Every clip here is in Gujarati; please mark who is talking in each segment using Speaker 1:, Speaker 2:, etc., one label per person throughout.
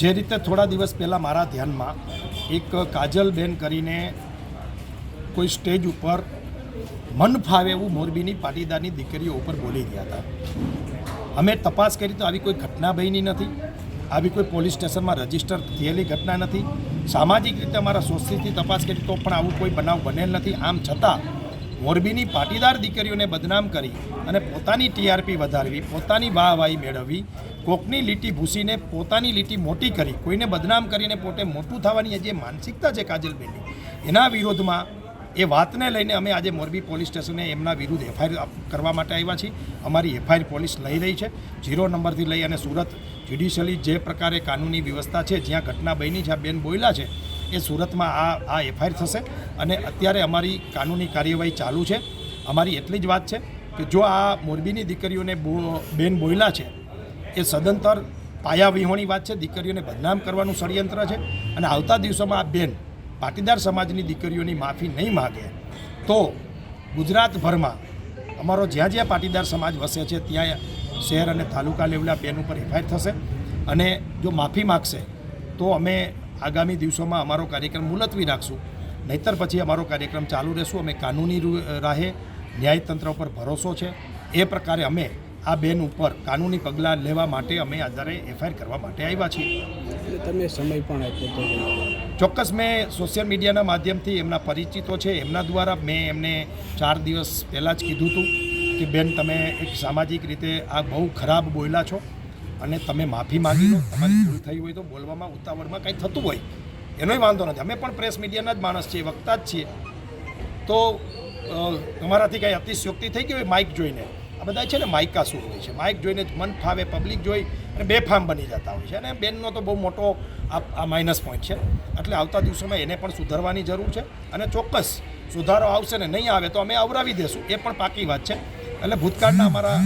Speaker 1: જે રીતે થોડા દિવસ પહેલાં મારા ધ્યાનમાં એક કાજલબેન કરીને કોઈ સ્ટેજ ઉપર મન ફાવે એવું મોરબીની પાટીદારની દીકરીઓ ઉપર બોલી ગયા હતા. અમે તપાસ કરી તો આવી કોઈ ઘટના બની નથી, આવી કોઈ પોલીસ સ્ટેશનમાં રજિસ્ટર થયેલી ઘટના નથી. સામાજિક રીતે અમારા સોસાયટી તપાસ કરી તો પણ આવું કોઈ બનાવ બનેલ નથી. આમ છતાં મોરબીની પાટીદાર દીકરીઓને બદનામ કરી અને પોતાની ટીઆરપી વધારવી, પોતાની વાહવાહી મેળવવી, કોકની લીટી ભૂસીને પોતાની લીટી મોટી કરી, કોઈને બદનામ કરીને પોતે મોટું થવાની જે માનસિકતા છે કાજલબેનની. એના વિરોધમાં એ વાતને લઈને અમે આજે મોરબી પોલીસ સ્ટેશને એમના વિરુદ્ધ એફઆઈઆર કરવા માટે આવ્યા છીએ. અમારી એફઆઈઆર પોલીસ લઈ રહી છે. ઝીરો નંબરથી લઈ અને સુરત જ્યુડિશિયલી જે પ્રકારે કાનૂની વ્યવસ્થા છે, જ્યાં ઘટના બની છે, આ બેન બોયલા છે એ સુરતમાં આ આ એફઆઈઆર થશે અને અત્યારે અમારી કાનૂની કાર્યવાહી ચાલુ છે. અમારી એટલી જ વાત છે કે જો આ મોરબીની દીકરીઓને બો, બેન બોયલા છે, એ સદંતર પાયા વિહોણી વાત છે, દીકરીઓને બદનામ કરવાનું ષડયંત્ર છે અને આવતા દિવસોમાં આ બેન પાટીદાર સમાજની દીકરીઓની માફી નહીં માગે, તો ગુજરાતભરમાં અમારો જ્યાં જ્યાં પાટીદાર સમાજ વસે છે, ત્યાં શહેર અને તાલુકા લેવલે બેન ઉપર એફઆઈઆર થશે. અને જો માફી માગશે, તો અમે આગામી દિવસોમાં અમારો કાર્યક્રમ મુલતવી રાખશું. નહીતર પછી અમારો કાર્યક્રમ ચાલુ રહેશું. અમે કાનૂની રાહે ન્યાયતંત્ર ઉપર ભરોસો છે. એ પ્રકારે અમે આ બેન ઉપર કાનૂની પગલાં લેવા માટે અમે આધારે એફઆઈઆર કરવા માટે આવ્યા છીએ.
Speaker 2: તમે સમય પણ આપ્યો
Speaker 1: ચોક્કસ મેં સોશિયલ મીડિયાના માધ્યમથી એમના પરિચિતો છે. એમના દ્વારા મેં એમને ચાર દિવસ પહેલાં જ કીધું હતું કે બેન તમે એક સામાજિક રીતે આ બહુ ખરાબ બોલ્યા છો. અને તમે માફી માગી લો, તમારી ભૂલ થઈ હોય તો બોલવામાં, ઉતાવળમાં કંઈ થતું હોય, એનોય વાંધો નથી. અમે પણ પ્રેસ મીડિયાના જ માણસ છીએ, વક્તા જ છીએ. તો તમારાથી કંઈ અતિશયોક્તિ થઈ ગઈ હોય માઇક જોઈને? આ બધા છે ને માઇકા શું હોય છે? માઇક જોઈને મન ફાવે, પબ્લિક જોઈ અને બેફામ બની જતા હોય છે. અને બેનનો તો બહુ મોટો આ માઇનસ પોઈન્ટ છે. એટલે આવતા દિવસોમાં એને પણ સુધારવાની જરૂર છે. અને ચોક્કસ સુધારો આવશે ને નહીં આવે તો અમે આવરાવી દેશું. એ પણ પાકી વાત છે. એટલે ભૂતકાળના અમારા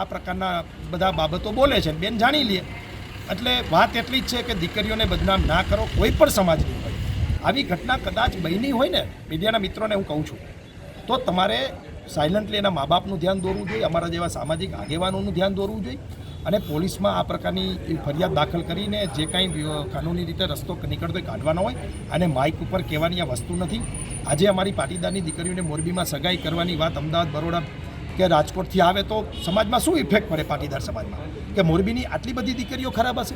Speaker 1: આ પ્રકારના બધા બાબતો બોલે છે બેન જાણી લે. એટલે વાત એટલી જ છે કે દીકરીઓને બદનામ ના કરો કોઈ પણ સમાજની હોય. આવી ઘટના કદાચ બની હોય ને મીડિયાના મિત્રોને હું કહું છું તો તમારે સાયલન્ટલી એના મા બાપનું ધ્યાન દોરવું જોઈએ અમારા જેવા સામાજિક આગેવાનોનું ધ્યાન દોરવું જોઈએ અને પોલીસમાં આ પ્રકારની ફરિયાદ દાખલ કરીને જે કાંઈ કાનૂની રીતે રસ્તો નીકળતો કાઢવાનો હોય અને માઇક ઉપર કહેવાની આ વસ્તુ નથી. આજે અમારી પાટીદારની દીકરીઓને મોરબીમાં સગાઈ કરવાની વાત અમદાવાદ બરોડા કે રાજકોટથી આવે તો સમાજમાં શું ઇફેક્ટ પડે પાટીદાર સમાજમાં? કે મોરબીની આટલી બધી દીકરીઓ ખરાબ હશે?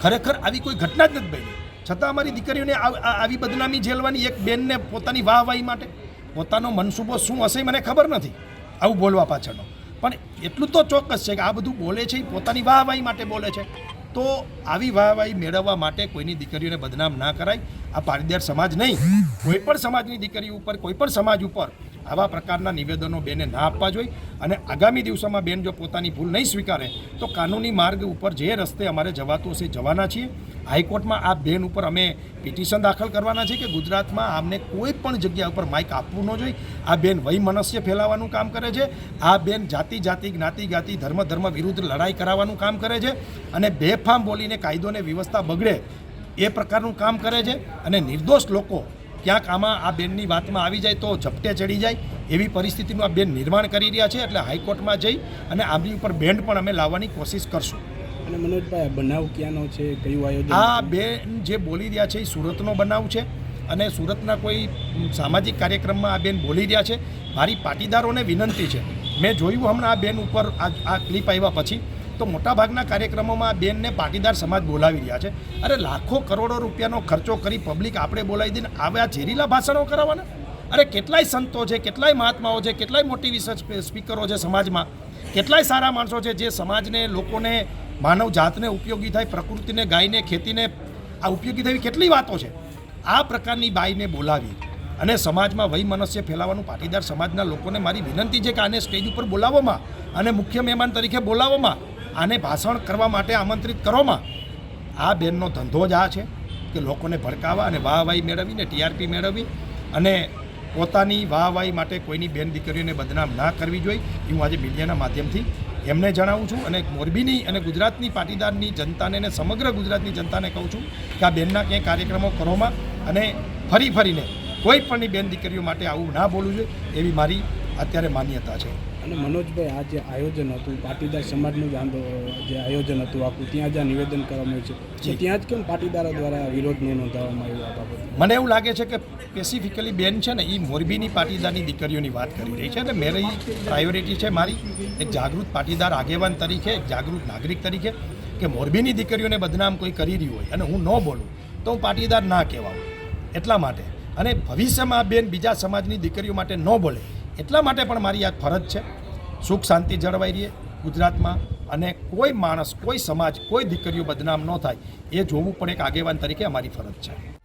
Speaker 1: ખરેખર આવી કોઈ ઘટના જ નથી બની. છતાં અમારી દીકરીઓને આવ- બદનામી ઝેલવાની એક બેનને પોતાની વાહવાહી માટે પોતાનો મનસૂબો શું હશે મને ખબર નથી. આવું બોલવા પાછળનો. પણ એટલું તો ચોક્કસ છે કે આ બધું બોલે છે એ પોતાની વાહવાહી માટે બોલે છે. તો આવી વાહવાહી મેળવવા માટે કોઈની દીકરીઓને બદનામ ના કરાય. આ પાટીદાર સમાજ નહીં. કોઈ પણ સમાજની દીકરી ઉપર, કોઈ પણ સમાજ ઉપર આવા પ્રકારના નિવેદનો બેને ના આપવા જોઈએ અને આગામી દિવસોમાં બેન જો પોતાની ભૂલ નહીં સ્વીકારે, તો કાનૂની માર્ગ ઉપર જે રસ્તે અમારે જવાતું હશે જવાના છીએ. હાઈકોર્ટમાં આ બેન ઉપર અમે પિટિશન દાખલ કરવાના છે કે ગુજરાતમાં આમને કોઈ પણ જગ્યા ઉપર માઇક આપવું ન જોઈએ. આ બેન વૈમનસ્ય ફેલાવવાનું કામ કરે છે. આ બેન જાતિ જાતિ, જ્ઞાતિ જ્ઞાતિ, ધર્મ ધર્મ વિરુદ્ધ લડાઈ કરાવવાનું કામ કરે છે અને બેફામ બોલીને કાયદો અને વ્યવસ્થા બગડે એ પ્રકારનું કામ કરે છે અને નિર્દોષ લોકો ક્યાંક આમાં આ બેનની વાતમાં આવી જાય તો ઝપટે ચડી જાય એવી પરિસ્થિતિનું આ બેન નિર્માણ કરી રહ્યા છે એટલે હાઈકોર્ટમાં જઈ અને આમની ઉપર બેન્ડ પણ અમે લાવવાની કોશિશ કરશું.
Speaker 2: અને મનોજભાઈ આ બનાવ ક્યાંનો છે કયું આયોજન
Speaker 1: આ બેન જે બોલી રહ્યા છે એ સુરતનો બનાવ છે અને સુરતના કોઈ સામાજિક કાર્યક્રમમાં આ બેન બોલી રહ્યા છે. મારી પાટીદારોને વિનંતી છે. મેં જોયું હમણાં આ બેન ઉપર આ આ ક્લિપ આવ્યા પછી તો મોટાભાગના કાર્યક્રમોમાં બેનને પાટીદાર સમાજ બોલાવી રહ્યા છે. અરે લાખો કરોડો રૂપિયાનો ખર્ચો કરી પબ્લિક આપણે બોલાવી દઈને આવ્યા ઝેરીલા ભાષણો કરાવવાના? અરે કેટલાય સંતો છે, કેટલાય મહાત્માઓ છે, કેટલાય મોટિવેશન સ્પીકરો છે સમાજમાં, કેટલાય સારા માણસો છે જે સમાજને, લોકોને, માનવ જાતને ઉપયોગી થાય, પ્રકૃતિને, ગાયને, ખેતીને, આ ઉપયોગી થવી કેટલી વાતો છે. આ પ્રકારની બાઈને બોલાવી અને સમાજમાં વૈમનસ્ય ફેલાવાનું પાટીદાર સમાજના લોકોને મારી વિનંતી છે કે આને સ્ટેજ ઉપર બોલાવવામાં અને મુખ્ય મહેમાન તરીકે બોલાવવામાં આને ભાષણ કરવા માટે આમંત્રિત કરવામાં આ બેનનો ધંધો જ આ છે કે લોકોને ભડકાવા અને વાહવાહી મેળવીને ટીઆરપી મેળવી અને પોતાની વાહવાહી માટે કોઈની બેન દીકરીઓને બદનામ ના કરવી જોઈએ. હું આજે મીડિયાના માધ્યમથી એમને જણાવું છું અને મોરબીની અને ગુજરાતની પાટીદારની જનતાને અને સમગ્ર ગુજરાતની જનતાને કહું છું કે આ બેનના ક્યાંય કાર્યક્રમો કરવામાં અને ફરી ફરીને કોઈ પણની બેન દીકરીઓ માટે આવું ના બોલવું જોઈએ એવી મારી અત્યારે માન્યતા છે.
Speaker 2: અને મનોજભાઈ આ જે આયોજન હતું પાટીદાર સમાજનું જ જે આયોજન હતું આખું ત્યાં જ આ નિવેદન કરવામાં આવ્યું છે. ત્યાં જ કેમ પાટીદારો દ્વારા વિરોધ ન નોંધાવવામાં આવ્યો આ બાબતે?
Speaker 1: મને એવું લાગે છે કે સ્પેસિફિકલી બેન છે ને એ મોરબીની પાટીદારની દીકરીઓની વાત કરી રહી છે અને મારી પ્રાયોરિટી છે મારી એક જાગૃત પાટીદાર આગેવાન તરીકે એક જાગૃત નાગરિક તરીકે કે મોરબીની દીકરીઓને બદનામ કોઈ કરી રહ્યું હોય અને હું ન બોલું તો હું પાટીદાર ના કહેવાઉં એટલા માટે. અને ભવિષ્યમાં આ બેન બીજા સમાજની દીકરીઓ માટે ન બોલે એટલા માટે પણ મારી આ ફરજ છે. સુખ શાંતિ જળવાઈ રહે. ગુજરાતમાં અને કોઈ માણસ, કોઈ સમાજ, કોઈ દીકરીઓ બદનામ ન થાય. એ જોવું પણ એક આગેવાન તરીકે અમારી ફરજ છે.